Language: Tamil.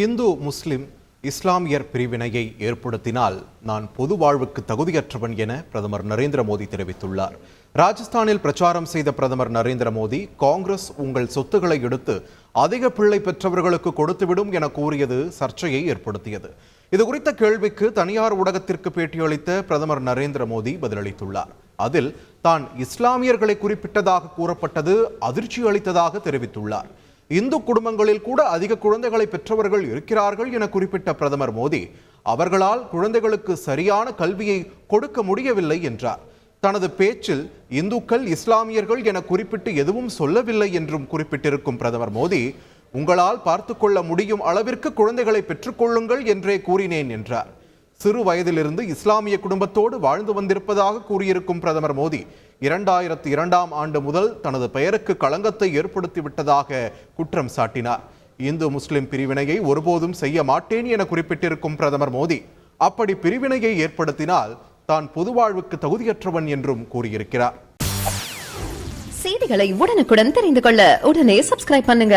இந்து முஸ்லிம் இஸ்லாமியர் பிரிவினையை ஏற்படுத்தினால் நான் பொது வாழ்வுக்கு தகுதியற்றவன் என பிரதமர் நரேந்திர மோடி தெரிவித்துள்ளார். ராஜஸ்தானில் பிரச்சாரம் செய்த பிரதமர் நரேந்திர மோடி காங்கிரஸ் உங்கள் சொத்துக்களை எடுத்து அதிக பிள்ளை பெற்றவர்களுக்கு கொடுத்துவிடும் என கூறியது சர்ச்சையை ஏற்படுத்தியது. இது குறித்த கேள்விக்கு தனியார் ஊடகத்திற்கு பேட்டியளித்த பிரதமர் நரேந்திர மோடி பதிலளித்துள்ளார். அதில் தான் இஸ்லாமியர்களை குறிப்பிட்டதாக கூறப்பட்டது அதிர்ச்சி அளித்ததாக தெரிவித்துள்ளார். இந்து குடும்பங்களில் கூட அதிக குழந்தைகளை பெற்றவர்கள் இருக்கிறார்கள் என குறிப்பிட்ட பிரதமர் மோடி அவர்களால் குழந்தைகளுக்கு சரியான கல்வியை கொடுக்க முடியவில்லை என்றார். தனது பேச்சில் இந்துக்கள் இஸ்லாமியர்கள் என குறிப்பிட்டு எதுவும் சொல்லவில்லை என்றும் குறிப்பிட்டிருக்கும் பிரதமர் மோடி உங்களால் பார்த்து கொள்ள முடியும் அளவிற்கு குழந்தைகளை பெற்றுக்கொள்ளுங்கள் என்றே கூறினேன் என்றார். சிறு வயதிலிருந்து இஸ்லாமிய குடும்பத்தோடு வாழ்ந்து வந்திருப்பதாக கூறியிருக்கும் பிரதமர் மோடி இரண்டாயிரத்தி இரண்டாம் ஆண்டு முதல் தனது பெயருக்கு களங்கத்தை ஏற்படுத்தி விட்டதாக குற்றம் சாட்டினார். இந்து முஸ்லிம் பிரிவினையை ஒருபோதும் செய்ய மாட்டேன் என குறிப்பிட்டிருக்கும் பிரதமர் மோடி அப்படி பிரிவினையை ஏற்படுத்தினால் தான் பொதுவாழ்வுக்கு தகுதியற்றவன் என்றும் கூறியிருக்கிறார். செய்திகளை உடனுக்குடன் தெரிந்து கொள்ள உடனே சப்ஸ்கிரைப் பண்ணுங்க.